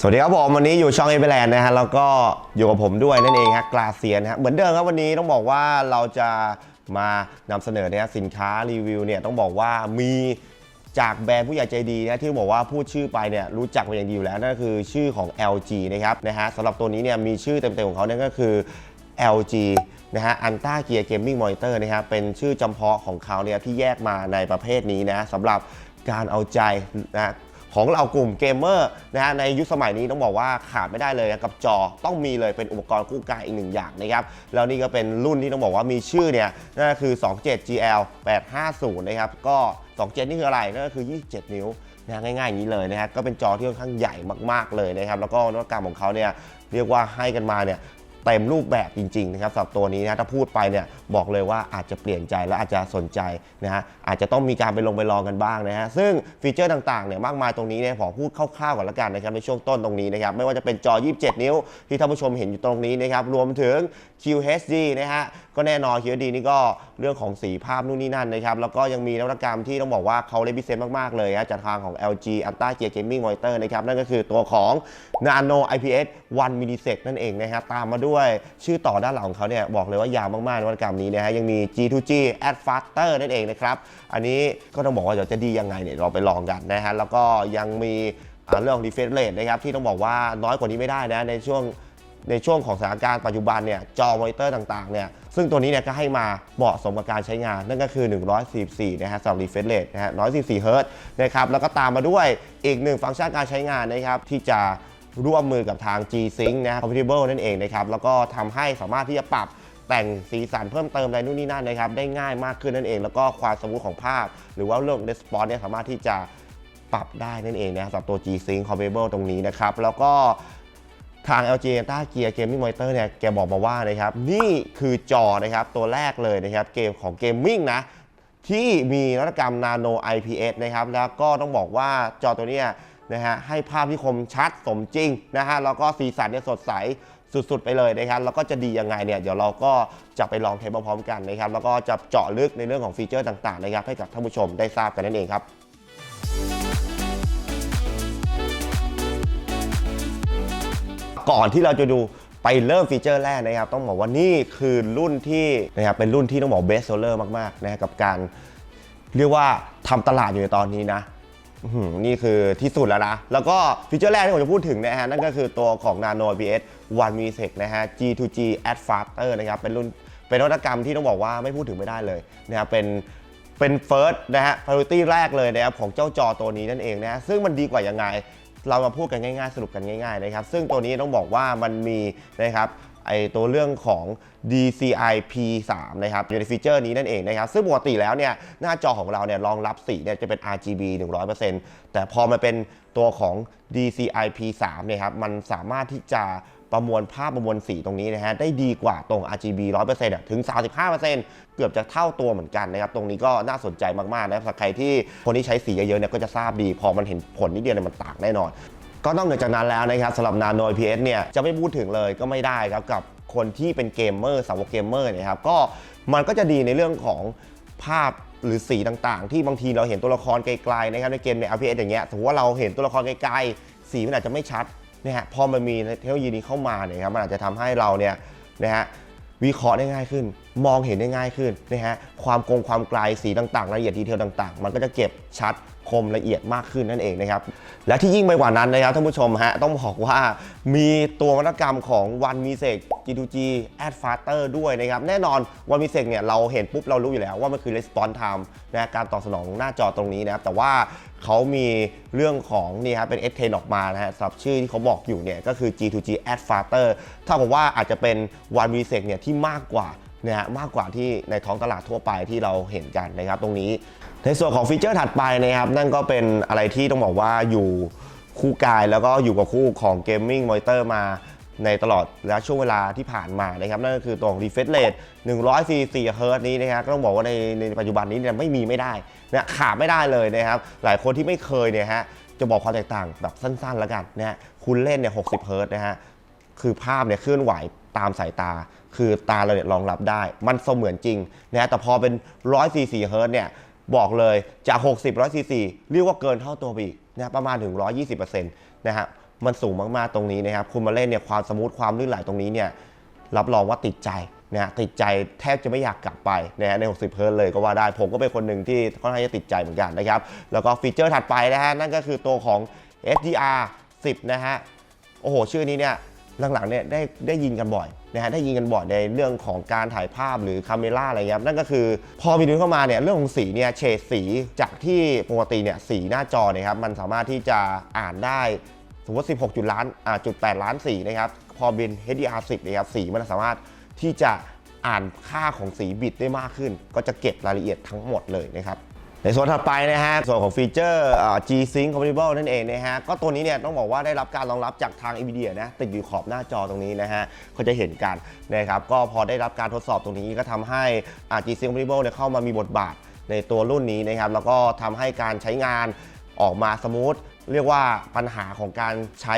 สวัสดีครับผมวันนี้อยู่ช่องเอเ l แลนด์นะฮะแล้วก็อยู่กับผมด้วยนั่นเองฮะกลาเซียนฮะเหมือนเดิมครับวันนี้ต้องบอกว่าเราจะมานำเสนอเนี่ยสินค้ารีวิวเนี่ยต้องบอกว่ามีจากแบรนด์ผู้ใหญ่ใจดีนะที่บอกว่าพูดชื่อไปเนี่ยรู้จักมาอย่างดีอยู่แล้วนั่นก็คือชื่อของ LG นะครับนะฮะสำหรับตัวนี้เนี่ยมีชื่อเต็มๆของเขาเนี่ยก็คือ LG นะฮะอันต้าเกียร์เกมมิ่งมอนิเตอร์นะครับเป็นชื่อจำเพาะของเขาเนี่ยที่แยกมาในประเภทนี้นะสำหรับการเอาใจนะ ของเรากลุ่มเกมเมอร์นะฮะในยุคสมัยนี้ต้องบอกว่าขาดไม่ได้เลยนะกับจอต้องมีเลยเป็นอุปกรณ์คู่กายอีกหนึ่งอย่างนะครับแล้วนี่ก็เป็นรุ่นที่ต้องบอกว่ามีชื่อเนี่ยนั่นก็คือ 27 GL 850นะครับก็ 27 นี่คืออะไรนั่นก็คือ 27 นิ้วนะง่ายๆอย่างนี้เลยนะฮะก็เป็นจอที่ค่อนข้างใหญ่มากๆเลยนะครับแล้วก็นวัตกรรมของเขาเนี่ยเรียกว่าให้กันมาเนี่ย เต็มรูปแบบจริงๆนะครับสำหรับตัวนี้นะถ้าพูดไปเนี่ยบอกเลยว่าอาจจะเปลี่ยนใจและอาจจะสนใจนะฮะอาจจะต้องมีการไปลงไปลองกันบ้างนะฮะซึ่งฟีเจอร์ต่างๆเนี่ยมากมายตรงนี้เนี่ยขอพูดคร่าวๆก่อนละกันนะครับในช่วงต้นตรงนี้นะครับไม่ว่าจะเป็นจอ 27 นิ้วที่ท่านผู้ชมเห็นอยู่ตรงนี้นะครับรวมถึง QHD นะฮะ ก็แน่นอน QHD นี่ก็เรื่องของสีภาพนู่นนี่นั่นนะครับ แล้วก็ยังมีนวัตกรรมที่ต้องบอกว่าเขาเลพิเศษมาก ๆ เลยนะจากทางของ LG Ultra Gear Gaming Monitor นะครับ นั่นก็คือตัวของ Nano IPS 1 Millisec นั่นเองนะครับตามมาด้วยชื่อต่อด้านหลังของเขาเนี่ยบอกเลยว่ายาวมากๆนวัตกรรมนี้นะฮะยังมี G2G Add Faster นั่นเองนะครับอันนี้ก็ต้องบอกว่าเดี๋ยวจะดียังไงเนี่ยเราไปลองกันนะฮะแล้วก็ยังมีเรื่องของ refresh rate นะครับที่ต้องบอกว่าน้อยกว่านี้ไม่ได้นะในช่วง ในช่วงของสถานการณ์ปัจจุบันเนี่ยจอมอนิเตอร์ต่างๆเนี่ยซึ่งตัวนี้เนี่ยก็ให้มาเหมาะสมกับการใช้งาน นั่นก็คือ 144 นะฮะสำหรับ refresh rate นะฮะ 144 เฮิร์ตนะครับแล้วก็ตามมาด้วยอีกหนึ่งฟังก์ชันการใช้งานนะครับที่จะร่วมมือกับทาง G-Sync นะ compatible นั่นเองนะครับแล้วก็ทำให้สามารถที่จะปรับแต่งสีสันเพิ่มเติมอะไรนู่นนี่นั่นนะครับได้ง่ายมากขึ้นนั่นเอง แล้วก็ความสมูทของภาพ หรือว่าเรื่อง response เนี่ยสามารถที่จะปรับได้นั่นเองนะสำหรับตัว G-Sync compatible ตรงนี้นะครับแล้วก็ ทาง LG a n t a Gear Gaming Monitor เนี่ยแกบอกมาว่านะครับนี่คือจอนะครับตัวแรกเลยนะครับเกมของเกมมิ่งนะที่มีนวัตกรรม Nano IPS นะครับแล้วก็ต้องบอกว่าจอตัวเนี้ยนะฮะให้ภาพที่คมชัดสมจริงนะฮะแล้วก็สีสันเนี่ยสดใสสุดๆไปเลยนะครับแล้วก็จะดียังไงเนี่ยเดี๋ยวเราก็จะไปลองเทสพร้อมๆกันนะครับแล้วก็จะเจาะลึกในเรื่องของฟีเจอร์ต่างๆนะครับให้กับท่านผู้ชมได้ทราบกันนั่นเองครับ ก่อนที่เราจะดูไปเริ่มฟีเจอร์แรกนะครับ ต้องบอกว่านี่คือรุ่นที่นะครับเป็นรุ่นที่ต้องบอกเบสโซเลอร์มากๆนะกับการเรียกว่าทำตลาดอยู่ในตอนนี้นะนี่คือที่สุดแล้วนะ แล้วก็ฟีเจอร์แรกที่ผมจะพูดถึงนะฮะ นั่นก็คือตัวของ Nano IPS 1 m i s e c นะฮะ G2G Add Faster นะครับ เป็นรุ่นเป็นนวัตกรรมที่ต้องบอกว่าไม่พูดถึงไม่ได้เลยนะครับเป็นเป็น first นะฮะ priority แรกเลยนะครับของเจ้าจอตัวนี้นั่นเองนะฮะซึ่งมันดีกว่ายังไง เรามาพูดกันง่ายๆ สรุปกันง่ายๆนะครับ ซึ่งตัวนี้ต้องบอกว่ามันมีนะครับไอตัวเรื่องของ DCI P3 นะครับอยู่ในฟีเจอร์นี้นั่นเองนะครับ ซึ่งปกติแล้วเนี่ยหน้าจอของเราเนี่ยรองรับสีเนี่ยจะเป็น RGB 100%แต่พอมาเป็นตัวของ DCI P3 เนี่ยครับมันสามารถที่จะ ประมวลภาพประมวลสีตรงนี้นะฮะได้ดีกว่าตรง RGB 100%อถึง 35%เกือบจะเท่าตัวเหมือนกันนะครับตรงนี้ก็น่าสนใจมากๆนะครับสำหรับใครที่คนที่ใช้สีเยอะๆเนี่ยก็จะทราบดี พอมันเห็นผลนิดเดียวเนี่ยมันต่างแน่นอน ก็นอกเหนือจากนั้นแล้วนะครับสำหรับ Nano IPS เนี่ยจะไม่พูดถึงเลยก็ไม่ได้ครับกับคนที่เป็นเกมเมอร์สาวกเกมเมอร์นี่ยครับก็มันก็จะดีในเรื่องของภาพหรือสีต่างๆ ที่บางทีเราเห็นตัวละครไกลๆนะครับในเกมใน RPS อย่างเงี้ยสมมติว่าเราเห็นตัวละครไกลๆสีมันอาจจะไม่ชัด นะฮะพอมันมีเทคโนโลยีนี้เข้ามาเนี่ยครับมันอาจจะทำให้เราเนี่ยนะฮะวิเคราะห์ได้ง่ายขึ้น มองเห็นได้ง่ายขึ้นนะฮะความกงความไกลสีต่างๆรายละเอียดดีเทลต่างๆ มันก็จะเก็บชัดคมละเอียดมากขึ้นนั่นเองนะครับและที่ยิ่งไปกว่านั้นนะครับท่านผู้ชมฮะต้องบอกว่ามีตัวนวัตกรรมของ One m i s e c G2G a d Faster ด้วยนะครับแน่นอน One m i s e c เนี่ยเราเห็นปุ๊บเรารู้อยู่แล้วว่ามันคือ response time นะการตอบสนองหน้าจอตรงนี้นะครับแต่ว่าเขามีเรื่องของนี่ครับเป็น S10 ออกมานะฮะสำหรับชื่อที่เขาบอกอยู่เนี่ยก็คือ G2G Add Faster ถ้าผมว่าอาจจะเป็น One m i s e c เนี่ยที่มากกว่านะฮะมากกว่าที่ในท้องตลาดทั่วไปที่เราเห็นกันนะครับตรงนี้ ในส่วนของฟีเจอร์ถัดไปนะครับ นั่นก็เป็นอะไรที่ต้องบอกว่าอยู่คู่กายแล้วก็อยู่กับคู่ของ Gaming Monitor มา ในตลอดและช่วงเวลาที่ผ่านมานะครับนั่นก็คือตัวของ refresh rate 144 Hz นี้นะครับก็ต้องบอกว่าในในปัจจุบันนี้เนี่ยไม่มีไม่ได้นะขาดไม่ได้เลยนะครับ หลายคนที่ไม่เคยเนี่ยฮะจะบอกความแตกต่างแบบสั้นๆแล้วกันนะฮะคุณเล่นเนี่ย 60 Hz นะฮะคือภาพเนี่ยเคลื่อนไหวตามสายตา คือตาเราเนี่ยรองรับได้ มันเสมือนจริงนะฮะแต่พอเป็น 144เฮิรต์เนี่ยบอกเลยจาก 60 144 เรียกว่าเกินเท่าตัวไปอีกนะประมาณถึง 120%นะฮะ มันสูงมากๆตรงนี้นะครับคุณมาเล่นเนี่ยความสมูทความลื่นไหลตรงนี้เนี่ยรับรองว่าติดใจนะติดใจแทบจะไม่อยากกลับไปนะฮะใน 60 เฮิร์ตซ์เลยก็ว่าได้ ผมก็เป็นคนหนึ่งที่ค่อนข้างจะติดใจเหมือนกันนะครับ แล้วก็ฟีเจอร์ถัดไปนะฮะ นั่นก็คือตัวของ SDR 10 นะฮะ โอ้โห ชื่อนี้เนี่ย หลังๆเนี่ยได้ได้ยินกันบ่อยนะฮะได้ยินกันบ่อยในเรื่องของการถ่ายภาพหรือคาเมล่าอะไรเงี้ยนั่นก็คือพอมีดูเข้ามาเนี่ยเรื่องของสีเนี่ยเฉดสีจากที่ปกติเนี่ยสีหน้าจอเนี่ยครับมันสามารถที่จะอ่านได้ สมมติ 16 จุดล้านอ่าจุด8ล้านสีนะครับ พอเป็น HDR 10นะครับสีมันสามารถที่จะอ่านค่าของสีบิตได้มากขึ้น ก็จะเก็บรายละเอียดทั้งหมดเลยนะครับในส่วนถัดไปนะฮะส่วนของฟีเจอร์ G-Sync Compatible นั่นเองนะฮะก็ตัวนี้เนี่ยต้องบอกว่าได้รับการรองรับจากทาง NVIDIA นะติดอยู่ขอบหน้าจอตรงนี้นะฮะก็จะเห็นกันนะครับก็พอได้รับการทดสอบตรงนี้ก็ทำให้ G-Sync Compatible เนี่ยเข้ามามีบทบาทในตัวรุ่นนี้นะครับแล้วก็ทำให้การใช้งาน ออกมาสมูทเรียกว่าปัญหาของการใช้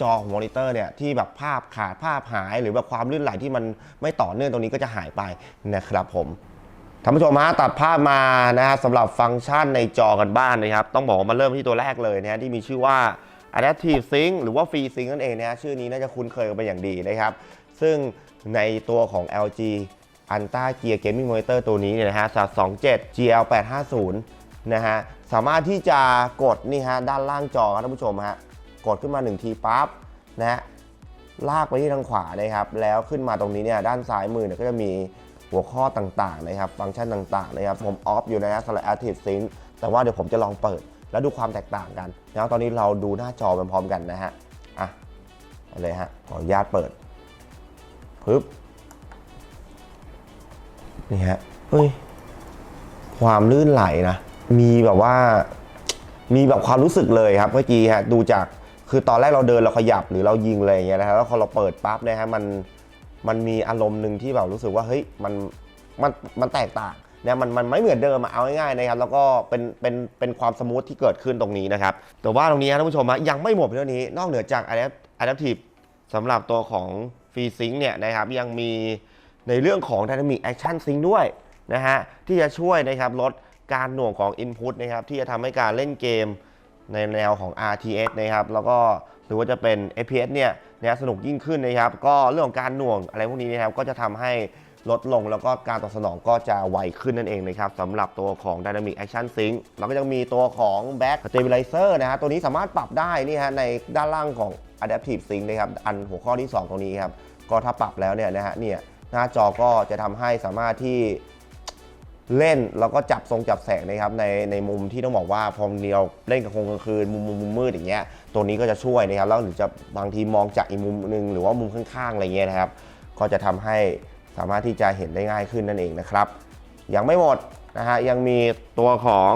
จอของมอนิเตอร์เนี่ยที่แบบภาพขาดภาพหาย หรือแบบความลื่นไหลที่มันไม่ต่อเนื่องตรงนี้ก็จะหายไปนะครับผมท่านผู้ชมฮะตัดภาพมานะฮะสำหรับฟังก์ชันในจอกันบ้านนะครับ ต้องบอกว่ามาเริ่มที่ตัวแรกเลยนะฮะที่มีชื่อว่า Adaptive Sync หรือว่า Free Sync นั่นเองนะฮะชื่อนี้น่าจะคุ้นเคยกันเป็นอย่างดีนะครับ ซึ่งในตัวของ LG Ultra Gear Gaming Monitor ตัวนี้เนี่ยนะฮะจาก 27 GL 850 นะฮะสามารถที่จะกดนี่ฮะด้านล่างจอครับท่านผู้ชมฮะกดขึ้นมา 1 ทีปั๊บนะฮะลากไปที่ทางขวานะครับ แล้วขึ้นมาตรงนี้เนี่ยด้านซ้ายมือเนี่ยก็จะมีหัวข้อต่างๆนะครับ ฟังก์ชันต่างๆนะครับผมออฟอยู่นะฮะสำหรับ Active Sync แต่ว่าเดี๋ยวผมจะลองเปิดแล้วดูความแตกต่างกันนะตอนนี้เราดูหน้าจอไปพร้อมกันนะฮะอะไปเลยฮะขออนุญาตเปิดปึ๊บนี่ฮะเฮ้ยความลื่นไหลนะ มีแบบว่า มีแบบความรู้สึกเลยครับเมื่อกี้ฮะดูจากคือตอนแรกเราเดินเราขยับหรือเรายิงอะไรอย่างเงี้ยนะครับแล้วพอเราเปิดปั๊บนี่ยฮะมันมันมีอารมณ์หนึ่งที่แบบรู้สึกว่าเฮ้ยมันมันมันแตกต่างเนี่ยมันมันไม่เหมือนเดิมอะเอาง่ายๆนะครับ แล้วก็เป็นเป็นเป็นความสมูทที่เกิดขึ้นตรงนี้นะครับ แต่ว่าตรงนี้ท่านผู้ชมฮะยังไม่หมดเท่านี้ นอกเหนือจาก Adaptive สำหรับตัวของ Free Sync เนี่ยนะครับยังมีในเรื่องของ Dynamic Action Sync ด้วยนะฮะที่จะช่วยนะครับลด การหน่วงของ Input นะครับที่จะทำให้การเล่นเกมในแนวของ RTS นะครับแล้วก็หรือว่าจะเป็น FPS เนี่ยนะสนุกยิ่งขึ้นนะครับ ก็เรื่องของการหน่วงอะไรพวกนี้นะครับก็จะทำให้ลดลงแล้วก็การตอบสนองก็จะไวขึ้นนั่นเองนะครับสำหรับตัวของ Dynamic Action Sync แล้วก็ยังมีตัวของ Back Stabilizer นะฮะตัวนี้สามารถปรับได้นี่ฮะในด้านล่างของ Adaptive Sync นะครับ อันหัวข้อที่ 2 ตรงนี้ครับ ก็ถ้าปรับแล้วเนี่ยนะฮะเนี่ยหน้าจอก็จะทำให้สามารถที่ เล่นแล้วก็จับทรงจับแสงนะครับในในมุมที่ต้องบอกว่าพอเดียวเล่นกับคงกลางคืนมุมมุมมุมมืดอย่างเงี้ยตัวนี้ก็จะช่วยนะครับแล้วหรือจะบางทีมองจากอีกมุมหนึงหรือว่ามุมข้างๆอะไรเงี้ยนะครับ ก็จะทำให้สามารถที่จะเห็นได้ง่ายขึ้นนั่นเองนะครับ ยังไม่หมดนะฮะยังมีตัวของ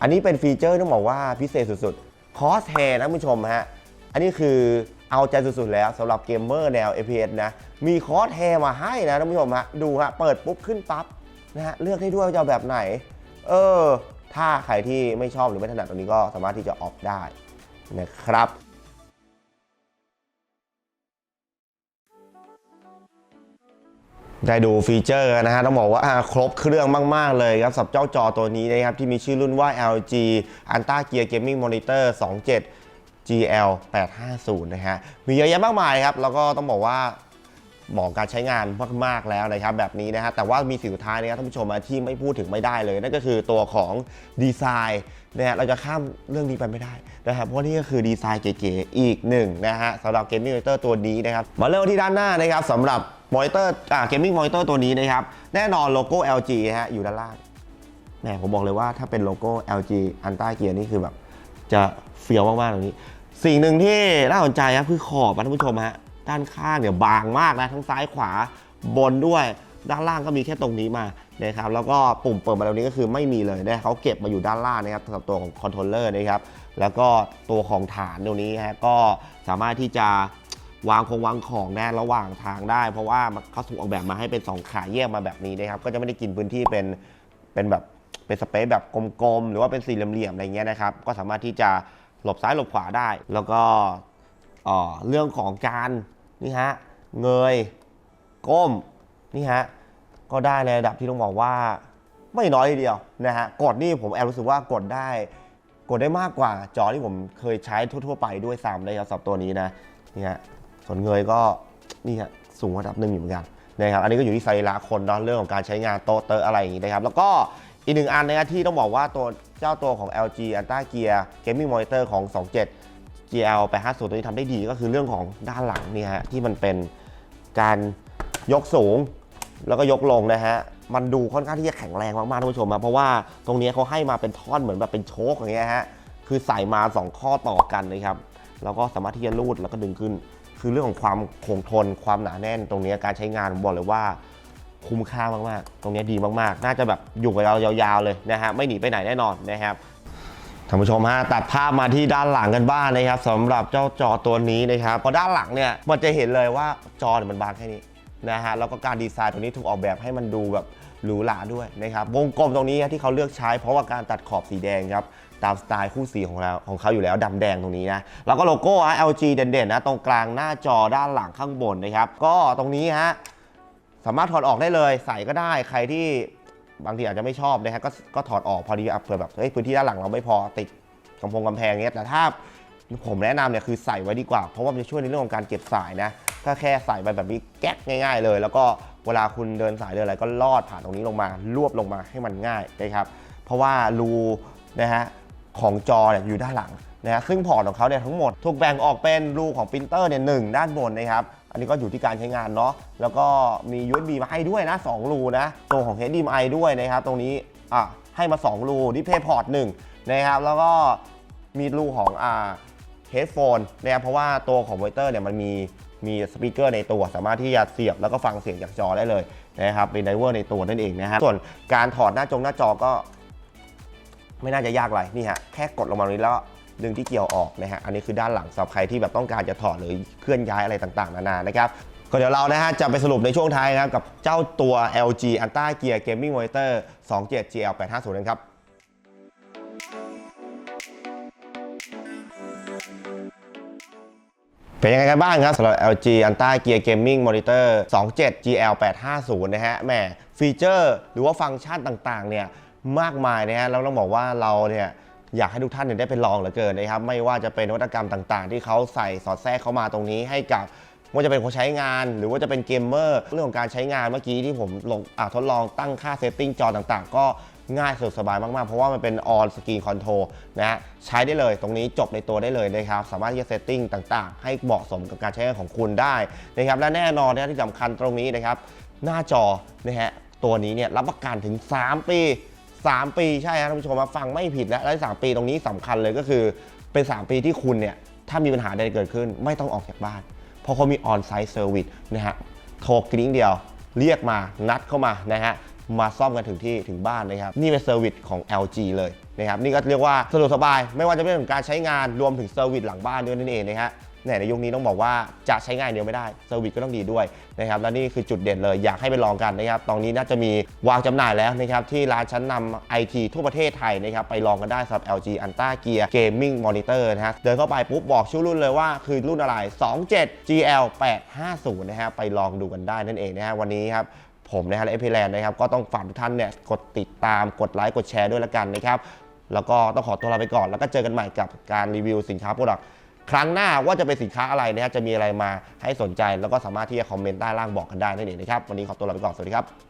อันนี้เป็นฟีเจอร์ต้องบอกว่าพิเศษสุดๆคอสแฮร์นะคุณผู้ชมฮะอันนี้คือเอาใจสุดๆแล้วสำหรับเกมเมอร์แนว FPS นะมีคอสแฮร์มาให้นะท่านผู้ชมฮะดูฮะเปิดปุ๊บขึ้นปั๊บ นะฮะเลือกได้ด้วยว่าจะแบบไหน เออ ถ้าใครที่ไม่ชอบหรือไม่ถนัดตรงนี้ก็สามารถที่จะออกได้นะครับได้ดูฟีเจอร์นะฮะต้องบอกว่าครบเครื่องมาก ๆ เลยครับสับเจ้าจอตัวนี้นะครับ ที่มีชื่อรุ่นว่า LG Ultra Gear Gaming Monitor 27 GL 850นะฮะมีเยอะแยะมากมายครับ แล้วก็ต้องบอกว่า เหมาะการใช้งานมากๆแล้วนะครับแบบนี้นะฮะแต่ว่ามีสิ่งสุดท้ายนะครับท่านผู้ชมที่ไม่พูดถึงไม่ได้เลย นั่นก็คือตัวของดีไซน์นะฮะเราจะข้ามเรื่องนี้ไปไม่ได้นะครับเพราะนี่ก็คือดีไซน์เก๋ๆอีกหนึ่งนะฮะสำหรับ Gaming Monitor ตัวนี้นะครับมาเริ่มที่ด้านหน้านะครับสำหรับมอนิเตอร์อ่า Gaming Monitor ตัวนี้นะครับแน่นอนโลโก้ LG ฮะอยู่ด้านล่างแหมผมบอกเลยว่าถ้าเป็นโลโก้ LG Ultra Gear นี่คือแบบจะเฟี้ยวมากๆตรงนี้ สิ่งหนึ่งที่น่าสนใจครับคือขอบอะท่านผู้ชมฮะ ด้านข้างเนี่ยบางมากนะทั้งซ้ายขวาบนด้วย ด้านล่างก็มีแค่ตรงนี้มานะครับแล้วก็ปุ่มเปิดมาตรงนี้ก็คือไม่มีเลยนะเขาเก็บมาอยู่ด้านล่างนะครับสำหรับตัวของคอนโทรลเลอร์นะครับแล้วก็ตัวของฐานตรงนี้ฮะก็สามารถที่จะวางคงวางของได้ระหว่างทางได้ เพราะว่าเขาถูกออกแบบมาให้เป็นสองขาแยกมาแบบนี้นะครับก็จะไม่ได้กินพื้นที่เป็นเป็นแบบเป็นสเปซแบบกลมๆหรือว่าเป็นสี่เหลี่ยมๆอะไรเงี้ยนะครับก็สามารถที่จะหลบซ้ายหลบขวาได้ แล้วก็เรื่องของการ นี่ฮะเงยก้มนี่ฮะก็ได้ในระดับที่ต้องบอกว่า ไม่น้อยทีเดียวนะฮะกดนี่ผมแอบรู้สึกว่ากดได้ กดได้มากกว่าจอที่ผมเคยใช้ทั่ว ๆ ไปด้วยซ้ำนะครับสำหรับตัวนี้นะนี่ฮะส่วนเงยก็นี่ฮะสูงระดับหนึ่งอยู่เหมือนกันนะครับอันนี้ก็อยู่ที่สรีระคนเนาะเรื่องของการใช้งานโต๊ะเตอะอะไรอย่างงี้นะครับ แล้วก็อีกหนึ่งอันนะที่ต้องบอกว่าตัวเจ้าตัวของ LG Ultra Gear Gaming Monitor ของ 27 GL 850ตัวนี้ทำได้ดีก็คือเรื่องของด้านหลังเนี่ยฮะที่มันเป็นการยกสูงแล้วก็ยกลงนะฮะมันดูค่อนข้างที่จะแข็งแรงมากๆท่านผู้ชมนะเพราะว่าตรงนี้เขาให้มาเป็นท่อนเหมือนแบบเป็นโชคอย่างเงี้ยฮะคือใส่มา 2 ข้อต่อกันนะครับแล้วก็สามารถที่จะรูดแล้วก็ดึงขึ้น คือเรื่องของความคงทนความหนาแน่น ตรงนี้การใช้งานผมบอกเลยว่าคุ้มค่ามากๆ ตรงนี้ดีมากๆ น่าจะแบบอยู่กับเรายาวๆเลยนะฮะไม่หนีไปไหนแน่นอนนะครับ ท่านผู้ชมฮะตัดภาพมาที่ด้านหลังกันบ้างนะครับสำหรับเจ้าจอตัวนี้นะครับพอด้านหลังเนี่ยมันจะเห็นเลยว่าจอเนี่ยมันบางแค่นี้นะฮะแล้วก็การดีไซน์ตรงนี้ถูกออกแบบให้มันดูแบบหรูหราด้วยนะครับวงกลมตรงนี้ที่เขาเลือกใช้เพราะว่าการตัดขอบสีแดงครับตามสไตล์คู่สีของเราของเขาอยู่แล้วดำแดงตรงนี้นะแล้วก็โลโก้ฮะ LG เด่นๆนะตรงกลางหน้าจอด้านหลังข้างบนนะครับก็ตรงนี้ฮะสามารถถอดออกได้เลยใส่ก็ได้ใครที่ บางทีอาจจะไม่ชอบนะฮะก็ก็ถอดออกพอดีอะเผื่อแบบเฮ้ยพื้นที่ด้านหลังเราไม่พอติดกำพงกำแพงเงี้ยแต่ถ้าผมแนะนำเนี่ยคือใส่ไว้ดีกว่า เพราะว่ามันจะช่วยในเรื่องของการเก็บสายนะก็แค่ใส่ไปแบบนี้แก๊กง่าย ๆ เลย แล้วก็เวลาคุณเดินสายเดินอะไรก็ลอดผ่านตรงนี้ลงมารวบลงมาให้มันง่ายนะครับเพราะว่ารูนะฮะของจอเนี่ยอยู่ด้านหลังนะฮะซึ่งพอร์ตของเขาเนี่ยทั้งหมดถูกแบ่งออกเป็นรูของปรินเตอร์เนี่ยหนึ่งด้านบนนะครับ อันนี้ก็อยู่ที่การใช้งานเนาะแล้วก็มี USB มาให้ด้วยนะ 2 รูนะตัวของ HDMI ด้วยนะครับ ตรงนี้อะให้มา 2 รูดิเพย์พอร์ต1นะครับ แล้วก็มีรูของอ่า headphone นะครับเพราะว่าตัวของมอนิเตอร์เนี่ยมันมีมีสปีกเกอร์ในตัว สามารถที่จะเสียบแล้วก็ฟังเสียงจากจอได้เลยนะครับเป็นไดเวอร์ในตัวนั่นเองนะครับส่วนการถอดหน้าจงหน้าจอก็ ไม่น่าจะยากอะไรนี่ฮะแค่กดลงมาตรงนี้แล้ว ดึงที่เกี่ยวออกนะฮะอันนี้คือด้านหลังสำหรับใครที่แบบต้องการจะถอดหรือเคลื่อนย้ายอะไรต่างๆ นานานะครับก็เดี๋ยวเรานะฮะจะไปสรุปในช่วงท้ายนะครับกับเจ้าตัว LG Ultra Gear Gaming Monitor 27 GL 850นั้นครับเป็นยังไงกันบ้างครับสำหรับ LG Ultra Gear Gaming Monitor 27 GL 850นะฮะแหมฟีเจอร์หรือว่าฟังก์ชันต่างๆเนี่ยมากมายนะฮะแล้วต้องบอกว่าเราเนี่ย อยากให้ทุกท่านเนี่ยได้ไปลองเหลือเกินนะครับ ไม่ว่าจะเป็นนวัตกรรมต่างๆ ที่เขาใส่สอดแทรกเข้ามาตรงนี้ให้กับว่าจะเป็นคนใช้งาน หรือว่าจะเป็นเกมเมอร์เรื่องของการใช้งานเมื่อกี้ที่ผมลงอะทดลองตั้งค่าเซตติ้งจอต่างๆ ก็ง่ายสะดวกสบายมาก ๆ เพราะว่ามันเป็น on screen control นะฮะใช้ได้เลยตรงนี้จบในตัวได้เลยนะครับ สามารถที่จะเซตติ้งต่างๆ ให้เหมาะสมกับการใช้งานของคุณได้นะครับ และแน่นอนนะที่สำคัญตรงนี้นะครับ หน้าจอนะฮะตัวนี้เนี่ยรับประกันถึง 3 ปี 3 ปีใช่ครับท่านผู้ชมมาฟังไม่ผิดแล้วและ3ปีตรงนี้สำคัญเลยก็คือเป็น 3 ปีที่คุณเนี่ยถ้ามีปัญหาใดเกิดขึ้นไม่ต้องออกจากบ้าน เพราะเขามี on-site service นะฮะโทรกริ้งเดียวเรียกมานัดเข้ามานะฮะมาซ่อมกันถึงที่ถึงบ้านนะครับ นี่เป็นเซอร์วิสของ LG เลยนะครับ นี่ก็เรียกว่าสะดวกสบาย ไม่ว่าจะเป็นเรื่องของการใช้งานรวมถึงเซอร์วิสหลังบ้านด้วยนั่นเองนะฮะ ในยุคนี้ต้องบอกว่าจะใช้งานเดียวไม่ได้เซอร์วิสก็ต้องดีด้วยนะครับและนี่คือจุดเด่นเลยอยากให้ไปลองกันนะครับตอนนี้น่าจะมีวางจำหน่ายแล้วนะครับที่ร้านชั้นนำไอทีทั่วประเทศไทยนะครับไปลองกันได้สำหรับ LG Ultra Gear Gaming Monitor นะฮะเดินเข้าไปปุ๊บบอกชื่อรุ่นเลยว่าคือรุ่นอะไร 27 GL 850นะฮะไปลองดูกันได้นั่นเองนะฮะวันนี้ครับผมนะฮะและเอพีแลนด์นะครับก็ต้องฝากทุกท่านเนี่ยกดติดตามกดไลค์กดแชร์ด้วยละกันนะครับแล้วก็ต้องขอตัวลาไปก่อนแล้วก็เจอกันใหม่กับการรีวิวสินค้าโปรดักต์ ครั้งหน้าว่าจะเป็นสินค้าอะไรนะฮะจะมีอะไรมาให้สนใจแล้วก็สามารถที่จะคอมเมนต์ใต้ล่างบอกกันได้นั่นเองนะครับวันนี้ขอตัวลาไปก่อนสวัสดีครับ